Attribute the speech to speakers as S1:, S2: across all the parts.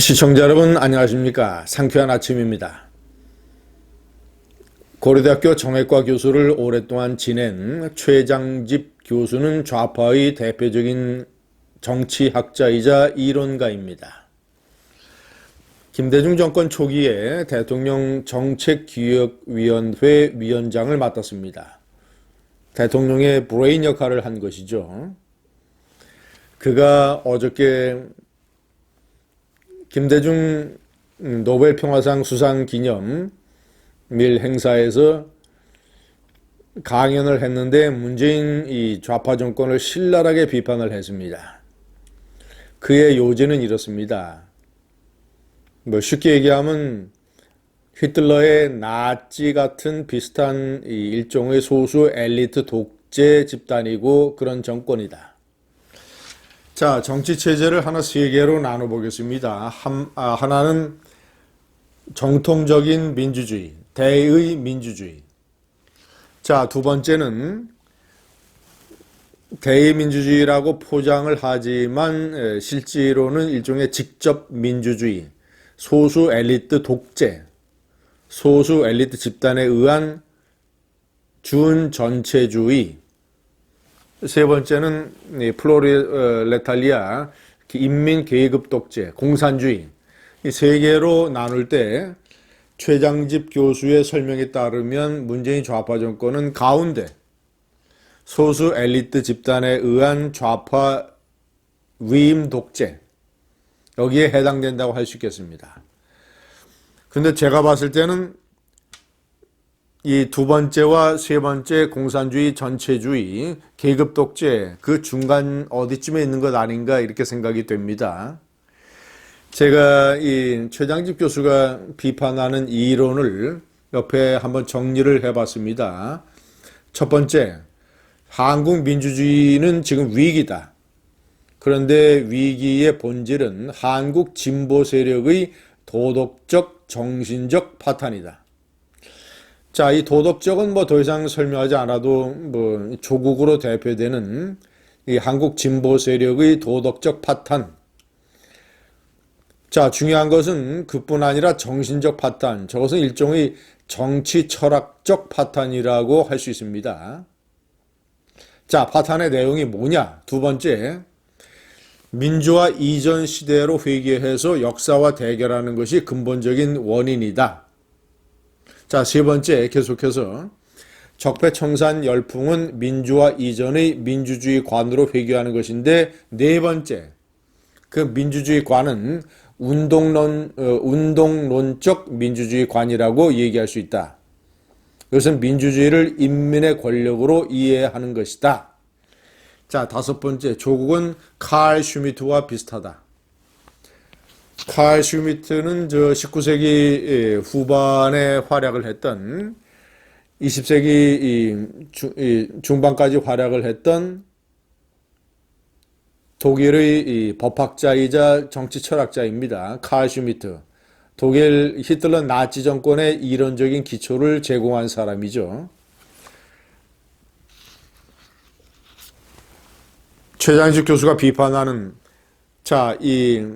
S1: 시청자 여러분 안녕하십니까 상쾌한 아침입니다. 고려대학교 정외과 교수를 오랫동안 지낸 최장집 교수는 좌파의 대표적인 정치학자이자 이론가입니다. 김대중 정권 초기에 대통령 정책기획위원회 위원장을 맡았습니다. 대통령의 브레인 역할을 한 것이죠. 그가 어저께 김대중 노벨 평화상 수상 기념 밀 행사에서 강연을 했는데 문재인 이 좌파 정권을 신랄하게 비판을 했습니다. 그의 요지는 이렇습니다. 뭐 쉽게 얘기하면 히틀러의 나치 같은 비슷한 일종의 소수 엘리트 독재 집단이고 그런 정권이다. 자, 정치 체제를 하나 세 개로 나눠 보겠습니다. 한, 아, 하나는 정통적인 민주주의, 대의 민주주의. 자, 두 번째는 대의 민주주의라고 포장을 하지만 실제로는 일종의 직접 민주주의, 소수 엘리트 독재, 소수 엘리트 집단에 의한 준 전체주의, 세 번째는 플로레탈리아 인민 계급 독재, 공산주의 이 세 개로 나눌 때 최장집 교수의 설명에 따르면 문재인 좌파 정권은 가운데 소수 엘리트 집단에 의한 좌파 위임 독재 여기에 해당된다고 할 수 있겠습니다. 근데 제가 봤을 때는 이 두 번째와 세 번째 공산주의 전체주의 계급 독재 그 중간 어디쯤에 있는 것 아닌가 이렇게 생각이 됩니다. 제가 이 최장집 교수가 비판하는 이론을 옆에 한번 정리를 해봤습니다. 첫 번째, 한국 민주주의는 지금 위기다. 그런데 위기의 본질은 한국 진보 세력의 도덕적, 정신적 파탄이다. 자, 이 도덕적은 뭐 더 이상 설명하지 않아도 뭐 조국으로 대표되는 이 한국 진보 세력의 도덕적 파탄. 자, 중요한 것은 그뿐 아니라 정신적 파탄. 저것은 일종의 정치 철학적 파탄이라고 할 수 있습니다. 자, 파탄의 내용이 뭐냐? 두 번째, 민주화 이전 시대로 회귀해서 역사와 대결하는 것이 근본적인 원인이다. 자, 세 번째 계속해서 적폐청산 열풍은 민주화 이전의 민주주의 관으로 회귀하는 것인데 네 번째 그 민주주의 관은 운동론 어, 운동론적 민주주의 관이라고 얘기할 수 있다. 이것은 민주주의를 인민의 권력으로 이해하는 것이다. 자, 다섯 번째 조국은 칼 슈미트와 비슷하다. 칼 슈미트는 저 19세기 후반에 활약을 했던 20세기 중반까지 활약을 했던 독일의 법학자이자 정치 철학자입니다. 칼 슈미트. 독일 히틀러 나치 정권의 이론적인 기초를 제공한 사람이죠. 최장식 교수가 비판하는 자, 이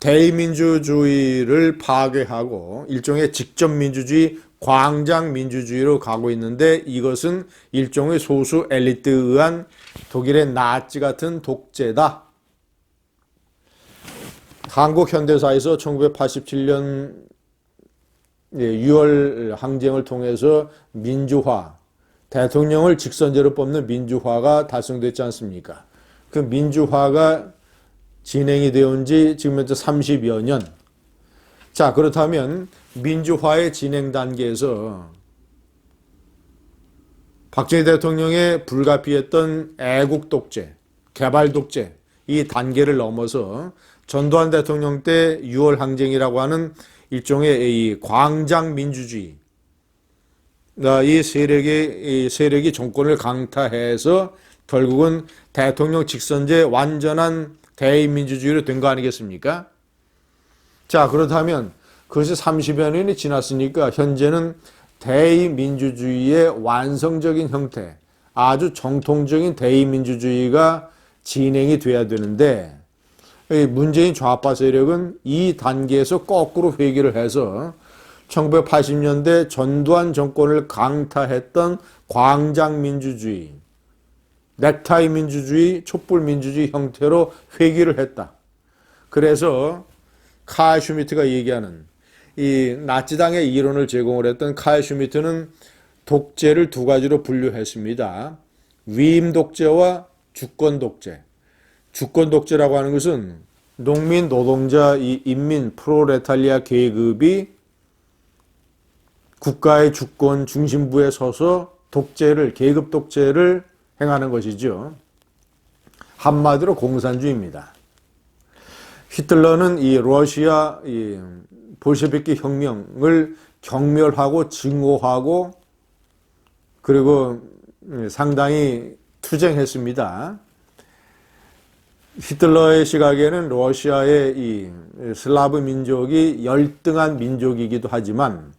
S1: 대의민주주의를 파괴하고 일종의 직접 민주주의, 광장 민주주의로 가고 있는데 이것은 일종의 소수 엘리트에 의한 독일의 나치 같은 독재다. 한국 현대사에서 1987년 6월 항쟁을 통해서 민주화, 대통령을 직선제로 뽑는 민주화가 달성됐지 않습니까? 그 민주화가 진행이 되온 지 지금 현재 30여 년. 자, 그렇다면 민주화의 진행 단계에서 박정희 대통령의 불가피했던 애국 독재, 개발 독재, 이 단계를 넘어서 전두환 대통령 때 6월 항쟁이라고 하는 일종의 이 광장 민주주의, 이 세력이, 이 세력이 정권을 강타해서 결국은 대통령 직선제 완전한 대의민주주의로 된 거 아니겠습니까? 자, 그렇다면 그것이 30여 년이 지났으니까 현재는 대의민주주의의 완성적인 형태, 아주 정통적인 대의민주주의가 진행이 돼야 되는데 이 문재인 좌파 세력은 이 단계에서 거꾸로 회귀를 해서 1980년대 전두환 정권을 강타했던 광장 민주주의, 넥타이 민주주의, 촛불 민주주의 형태로 회귀를 했다. 그래서 카이 슈미트가 얘기하는 이 나치당의 이론을 제공을 했던 카이 슈미트는 독재를 두 가지로 분류했습니다. 위임 독재와 주권 독재. 주권 독재라고 하는 것은 농민, 노동자, 이 인민, 프로레탈리아 계급이 국가의 주권 중심부에 서서 독재를 계급 독재를 행하는 것이죠. 한마디로 공산주의입니다. 히틀러는 이 러시아 이 볼셰비키 혁명을 경멸하고 증오하고 그리고 상당히 투쟁했습니다. 히틀러의 시각에는 러시아의 이 슬라브 민족이 열등한 민족이기도 하지만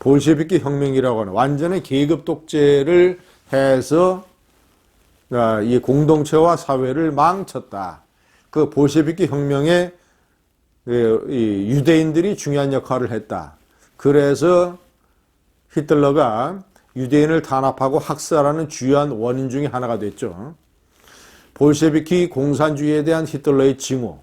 S1: 볼셰비키 혁명이라고 하는 완전히 계급 독재를 해서 아, 이 공동체와 사회를 망쳤다. 그 볼셰비키 혁명에 유대인들이 중요한 역할을 했다. 그래서 히틀러가 유대인을 탄압하고 학살하는 주요한 원인 중의 하나가 됐죠. 볼셰비키 공산주의에 대한 히틀러의 징후.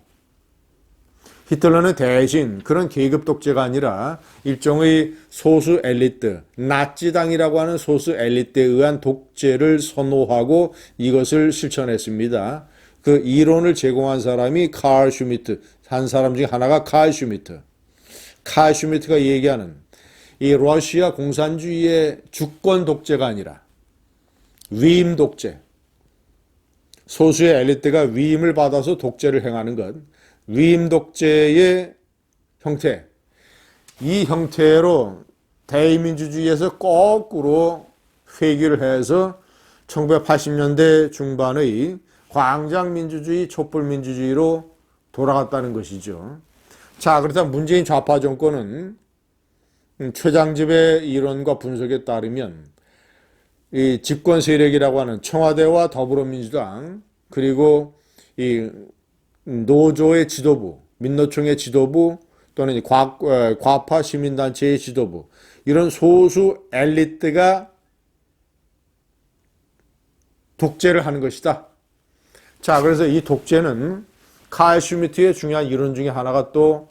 S1: 히틀러는 대신 그런 계급 독재가 아니라 일종의 소수 엘리트, 나치당이라고 하는 소수 엘리트에 의한 독재를 선호하고 이것을 실천했습니다. 그 이론을 제공한 사람이 칼 슈미트, 한 사람 중에 하나가 칼 슈미트. 칼 슈미트가 얘기하는 이 러시아 공산주의의 주권 독재가 아니라 위임 독재. 소수의 엘리트가 위임을 받아서 독재를 행하는 것. 위임 독재의 형태. 이 형태로 대의민주주의에서 거꾸로 회귀를 해서 1980년대 중반의 광장민주주의, 촛불민주주의로 돌아갔다는 것이죠. 자, 그렇다면 문재인 좌파 정권은 최장집의 이론과 분석에 따르면 이 집권 세력이라고 하는 청와대와 더불어민주당 그리고 이 노조의 지도부, 민노총의 지도부 또는 과, 과파 시민단체의 지도부 이런 소수 엘리트가 독재를 하는 것이다. 자, 그래서 이 독재는 카이 슈미트의 중요한 이론 중에 하나가 또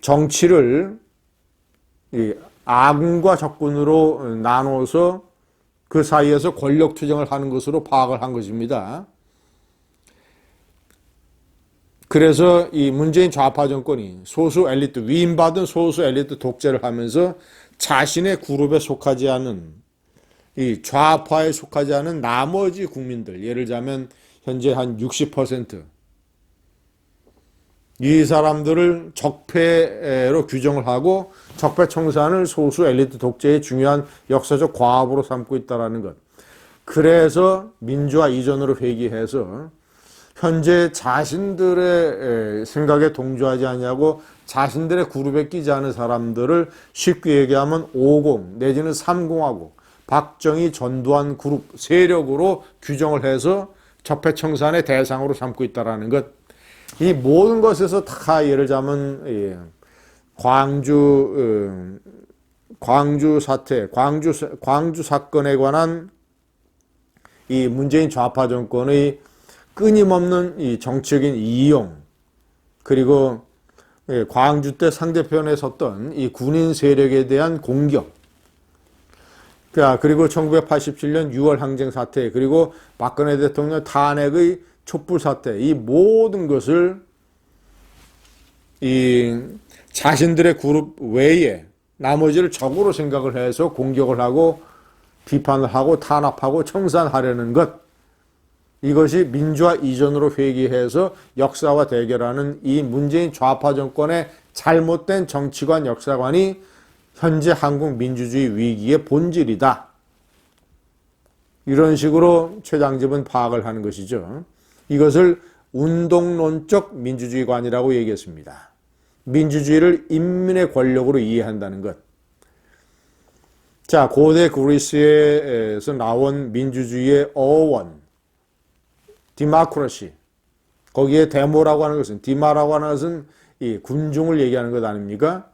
S1: 정치를 아군과 적군으로 나눠서 그 사이에서 권력 투쟁을 하는 것으로 파악을 한 것입니다. 그래서 이 문재인 좌파 정권이 소수 엘리트, 위임받은 소수 엘리트 독재를 하면서 자신의 그룹에 속하지 않은 이 좌파에 속하지 않은 나머지 국민들, 예를 들자면 현재 한 60%, 이 사람들을 적폐로 규정을 하고 적폐 청산을 소수 엘리트 독재의 중요한 역사적 과업으로 삼고 있다는 것. 그래서 민주화 이전으로 회귀해서 현재 자신들의 생각에 동조하지 않냐고 자신들의 그룹에 끼지 않은 사람들을 쉽게 얘기하면 50 내지는 3공하고 박정희 전두환 그룹 세력으로 규정을 해서 적폐청산의 대상으로 삼고 있다는 것. 이 모든 것에서 다 예를 들자면 광주 광주 사태, 광주 광주 사건에 관한 이 문재인 좌파 정권의 끊임없는 이 정치적인 이용 그리고 광주 때 상대편에 섰던 이 군인 세력에 대한 공격 자, 그리고 1987년 6월 항쟁 사태, 그리고 박근혜 대통령 탄핵의 촛불 사태, 이 모든 것을 이 자신들의 그룹 외에 나머지를 적으로 생각을 해서 공격을 하고 비판을 하고 탄압하고 청산하려는 것. 이것이 민주화 이전으로 회귀해서 역사와 대결하는 이 문재인 좌파 정권의 잘못된 정치관 역사관이 현재 한국 민주주의 위기의 본질이다. 이런 식으로 최장집은 파악을 하는 것이죠. 이것을 운동론적 민주주의관이라고 얘기했습니다. 민주주의를 인민의 권력으로 이해한다는 것. 자, 고대 그리스에서 나온 민주주의의 어원. 디마크러시. 거기에 데모라고 하는 것은 디마라고 하는 것은 이 군중을 얘기하는 것 아닙니까?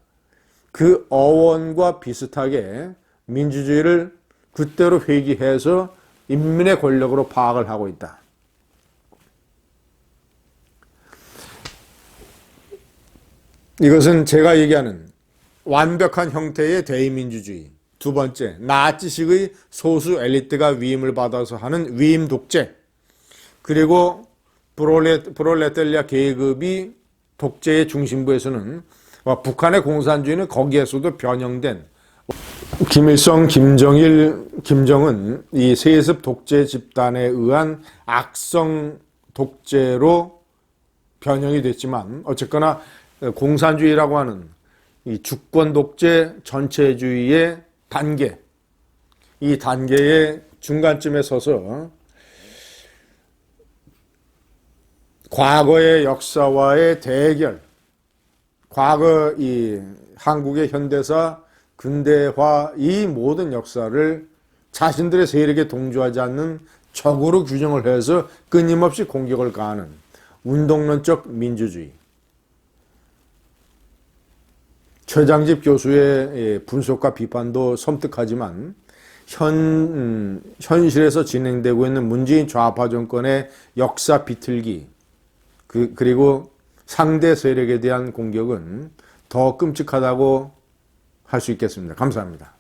S1: 그 어원과 비슷하게 민주주의를 그대로 회귀해서 인민의 권력으로 파악을 하고 있다. 이것은 제가 얘기하는 완벽한 형태의 대의민주주의. 두 번째, 나치식의 소수 엘리트가 위임을 받아서 하는 위임 독재. 그리고 브롤레, 브롤레텔리아 계급이 독재의 중심부에서는 와, 북한의 공산주의는 거기에서도 변형된 김일성, 김정일, 김정은 이 세습 독재 집단에 의한 악성 독재로 변형이 됐지만 어쨌거나 공산주의라고 하는 이 주권 독재 전체주의의 단계 이 단계의 중간쯤에 서서 과거의 역사와의 대결 과거 이 한국의 현대사 근대화 이 모든 역사를 자신들의 세력에 동조하지 않는 적으로 규정을 해서 끊임없이 공격을 가하는 운동론적 민주주의. 최장집 교수의 예, 분석과 비판도 섬뜩하지만 현 음, 현실에서 진행되고 있는 문재인 좌파 정권의 역사 비틀기 그, 그리고 상대 세력에 대한 공격은 더 끔찍하다고 할 수 있겠습니다. 감사합니다.